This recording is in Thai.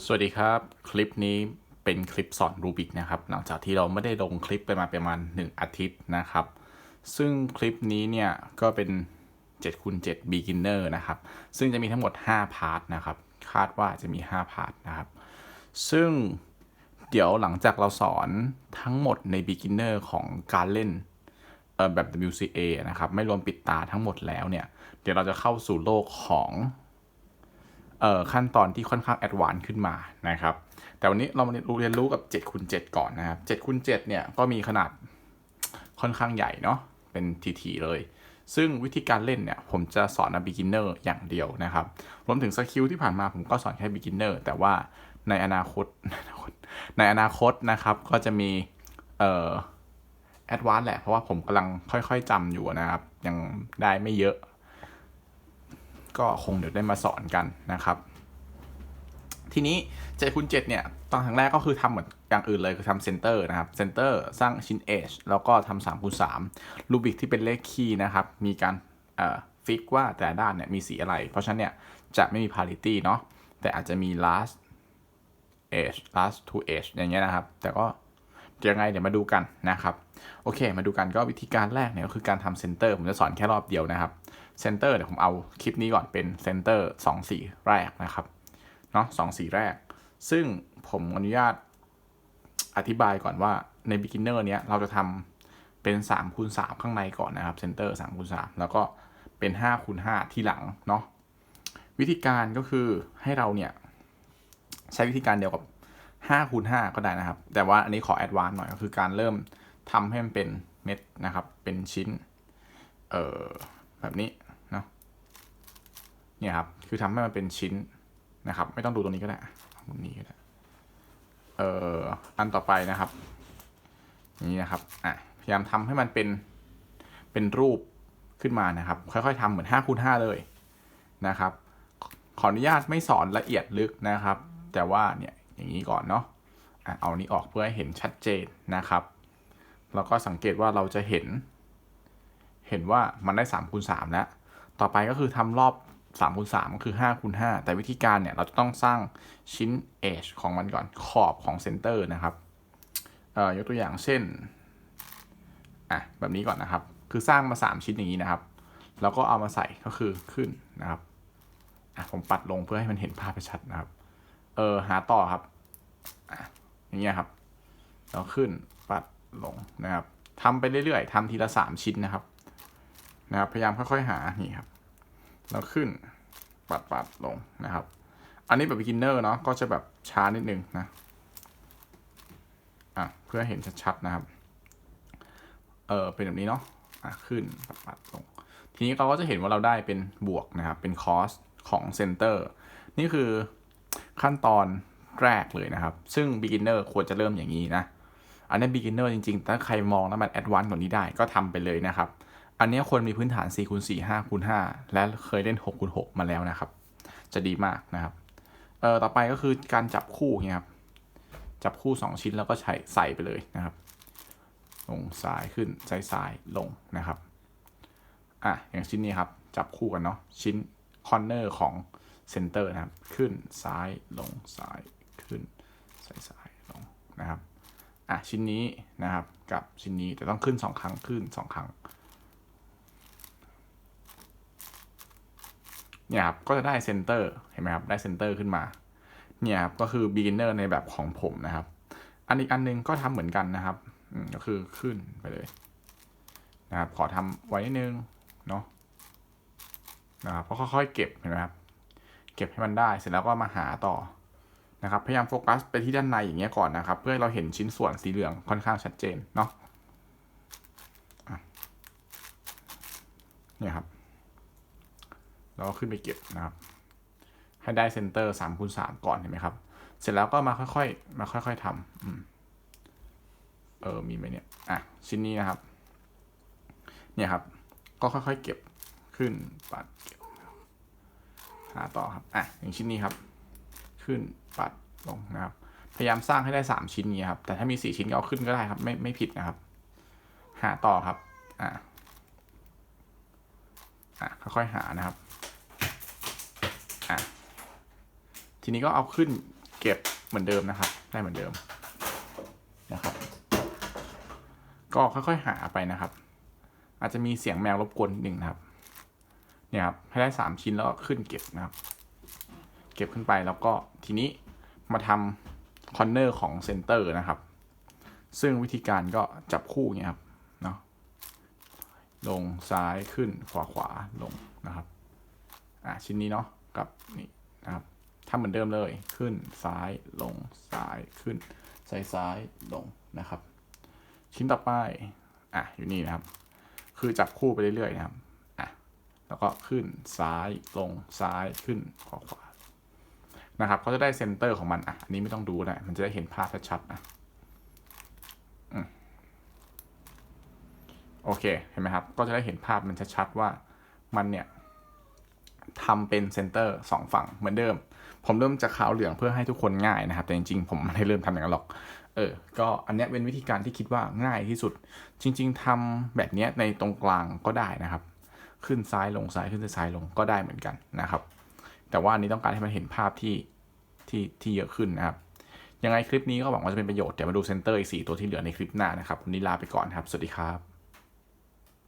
สวัสดีครับ คลิปนี้เป็นคลิปสอนรูบิกนะครับ หลังจากที่เราไม่ได้ลงคลิปไปมาประมาณ 1 อาทิตย์นะครับ ซึ่งคลิปนี้เนี่ยก็เป็น7คูณ7 beginner นะครับ ซึ่งจะมีทั้งหมด 5 พาร์ทนะครับ คาดว่าจะมี 5 พาร์ทนะครับ ซึ่งเดี๋ยวหลังจากเราสอนทั้งหมดใน beginner ของการเล่นแบบ WCA นะครับ ไม่รวมปิดตาทั้งหมดแล้วเนี่ย เดี๋ยวเราจะเข้าสู่โลกของ ขั้นตอนที่ค่อนข้างแอดวานซ์ขึ้นมานะครับ แต่วันนี้เรามาเรียนรู้กับ7คูณ7ก่อนนะครับ7คูณ7เนี่ยก็มีขนาดค่อนข้างใหญ่เนาะเป็นทีๆเลย ซึ่งวิธีการเล่นเนี่ยผมจะสอนนะ beginner อย่างเดียวนะครับ รวมถึงสกิลที่ผ่านมาผมก็สอนแค่ beginner แต่ว่าในอนาคต ในอนาคตนะครับก็จะมีเอ่อแอดวานซ์แหละ เพราะว่าผมกำลังค่อยๆจำอยู่นะครับ ยังได้ไม่เยอะ ก็คงเดี๋ยวได้มาสอนกันนะครับ ทีนี้7คูณ7เนี่ย ตอนครั้งแรกก็คือทำเหมือนอย่างอื่นเลยคือทำเซนเตอร์นะครับเซนเตอร์สร้างชิ้น edge แล้วก็ทำ3คูณ3รูบิกที่เป็นเลขคีย์นะครับ มีการฟิกว่าแต่ด้านเนี่ยมีสีอะไร เพราะฉะนั้นเนี่ยจะไม่มี parity เนาะแต่อาจจะมี last edge last to edge อย่างเงี้ยนะครับ แต่ก็ ยังไงเดี๋ยวมาดูกันนะครับโอเค มาดูกันก็วิธีการแรกเนี่ยก็คือการทำเซนเตอร์ผมจะสอนแค่รอบเดียวนะครับเซนเตอร์เดี๋ยวผมเอาคลิปนี้ก่อนเป็นเซนเตอร์สองสีแรกนะครับเนาะสองสีแรก ซึ่งผมอนุญาตอธิบายก่อนว่าใน beginner เนี้ยเราจะทำเป็น3คูณ3ข้างในก่อนนะครับเซนเตอร์3คูณ3แล้วก็เป็น5คูณ5ที่หลังเนาะวิธีการก็คือให้เราเนี่ยใช้วิธีการเดียวกับ 5คูณ5ก็ได้นะครับ แต่ว่าอันนี้ขอแอดวานซ์หน่อยก็คือการเริ่มทำให้มันเป็นเม็ดนะครับ เป็นชิ้น เอ่อ แบบนี้เนาะ เนี่ยครับ คือทำให้มันเป็นชิ้นนะครับ ไม่ต้องดูตรงนี้ก็ได้ตรงนี้ก็ได้ เอ่อ อันต่อไปนะครับ นี่นะครับ อะ พยายามทำให้มันเป็น เป็นรูปขึ้นมานะครับ ค่อยๆทำเหมือน5คูณ5เลยนะครับ ขออนุญาตไม่สอนละเอียดลึกนะครับ แต่ว่าเนี่ย อย่างนี้ก่อนเนาะเอานี้ออกเพื่อให้เห็นชัดเจนนะครับ แล้วก็สังเกตว่าเราจะเห็น เห็นว่ามันได้3คูณ3แล้ว ต่อไปก็คือทำรอบ3คูณ3ก็คือ5คูณ5แต่วิธีการเนี่ยเราจะต้องสร้างชิ้น edge ของมันก่อนขอบของเซนเตอร์นะครับเอ่อยกตัวอย่างเช่นอะแบบนี้ก่อนนะครับ คือสร้างมา 3 ชิ้นอย่างนี้นะครับ แล้วก็เอามาใส่ก็คือขึ้นนะครับอะผมปัดลงเพื่อให้มันเห็นภาพชัดนะครับ เออหาต่อครับ อะอย่างเงี้ยครับแล้วขึ้นปัดลงนะครับทำไปเรื่อยๆทำทีละ3ชิ้นนะครับนะครับ พยายามค่อยๆหานี่ครับแล้วขึ้นปัดปัดลงนะครับ อันนี้แบบ beginner เนาะก็จะแบบช้านิดนึงนะอะเพื่อเห็นชัดๆนะครับเออเป็นแบบนี้เนาะอะขึ้นปัดปัดลง ทีนี้เราก็จะเห็นว่าเราได้เป็นบวกนะครับ เป็น cos ของ center นี่คือขั้นตอน แรกเลยนะครับ ซึ่ง beginner ควรจะเริ่มอย่างนี้นะ อันนี้ beginner จริงๆ ถ้าใครมองแล้วมัน advanced กว่านี้ได้ก็ทำไปเลยนะครับ อันนี้คนมีพื้นฐาน4คูณ4 5คูณ5และเคยเล่น6คูณ6มาแล้วนะครับ จะดีมากนะครับเอ่อต่อไปก็คือการจับคู่เนี่ยครับ จับคู่ 2 ชิ้นแล้วก็ใช้ใส่ไปเลยนะครับ ลงซ้ายขึ้นซ้ายซ้ายลงนะครับ อะ อย่างชิ้นนี้ครับ จับคู่กันเนาะ ชิ้นคอนเนอร์ของเซนเตอร์นะครับ ขึ้นซ้ายลงซ้าย ขึ้นซ้ายซ้ายลงนะครับอะชิ้นนี้นะครับกับชิ้นนี้แต่ต้องขึ้น 2 ครั้งขึ้น 2 ครั้งเนี่ยครับก็จะได้เซนเตอร์เห็นไหมครับได้เซนเตอร์ขึ้นมาเนี่ยครับก็คือ beginner ในแบบของผมนะครับ อันอีกอันนึงก็ทำเหมือนกันนะครับก็คือขึ้นไปเลยนะครับขอทำไว้นิดนึงเนาะนะครับก็ค่อยๆเก็บเห็นไหมครับเก็บให้มันได้เสร็จแล้วก็มาหาต่อ นะครับพยายามโฟกัสไปที่ด้านในอย่างเงี้ยก่อนนะครับ เพื่อเราเห็นชิ้นส่วนสีเหลืองค่อนข้างชัดเจนเนาะเนี่ยครับแล้วก็ขึ้นไปเก็บนะครับ ให้ได้เซนเตอร์สามคูณสามก่อนเห็นไหมครับ เสร็จแล้วก็มาค่อยๆ มาค่อยๆทำอเออมีไหมเนี่ยอะชิ้นนี้นะครับ เนี่ยครับ ก็ค่อยๆเก็บขึ้นปัดเก็บหาต่อครับอะอย่างชิ้นนี้ครับ ขึ้นปัดลงนะครับพยายามสร้างให้ได้สามชิ้นนี้ครับ แต่ถ้ามีสี่ชิ้นก็เอาขึ้นก็ได้ครับ ไม่ไม่ผิดนะครับ หาต่อครับ อะอะค่อยๆหานะครับ อะ ทีนี้ก็เอาขึ้นเก็บเหมือนเดิมนะครับ ได้เหมือนเดิมนะครับ ก็ค่อยๆหาไปนะครับ อาจจะมีเสียงแมวรบกวนหนึ่งนะครับ เนี่ยครับ ให้ได้สามชิ้นแล้วก็ขึ้นเก็บนะครับ เก็บขึ้นไปแล้วก็ทีนี้มาทำคอนเนอร์ของเซนเตอร์นะครับ ซึ่งวิธีการก็จับคู่เนี่ยครับเนาะลงซ้ายขึ้นขวาขวาลงนะครับอะชิ้นนี้เนาะกับนี่นะครับทำเหมือนเดิมเลยขึ้นซ้ายลงซ้ายขึ้นซ้ายซ้ายลงนะครับ ชิ้นต่อไปอะอยู่นี่นะครับ คือจับคู่ไปเรื่อยๆนะครับอะแล้วก็ขึ้นซ้ายลงซ้ายขึ้นขวาขวา นะครับเขาจะได้เซนเตอร์ของมันอะอันนี้ไม่ต้องดูนะมันจะได้เห็นภาพชัดๆนะโอเคเห็นไหมครับ ก็จะได้เห็นภาพมันชัดๆว่ามันเนี่ยทำเป็นเซนเตอร์สองฝั่งเหมือนเดิม ผมเริ่มจากขาวเหลืองเพื่อให้ทุกคนง่ายนะครับ แต่จริงๆ ผมไม่ได้เริ่มทำอย่างนั้นหรอก เออ ก็อันนี้เป็นวิธีการที่คิดว่าง่ายที่สุด จริง ๆทำแบบนี้ในตรงกลางก็ได้นะครับ ขึ้นซ้ายลงซ้ายขึ้นซ้ายลงก็ได้เหมือนกันนะครับ แต่ว่าอันนี้ต้องการให้มันเห็นภาพที่ ที่ที่เยอะขึ้นนะครับ ยังไงคลิปนี้ก็หวังว่าจะเป็นประโยชน์เดี๋ยวมาดูเซนเตอร์อีกสี่ตัวที่เหลือในคลิปหน้านะครับวันนี้ลาไปก่อนครับ สวัสดีครับ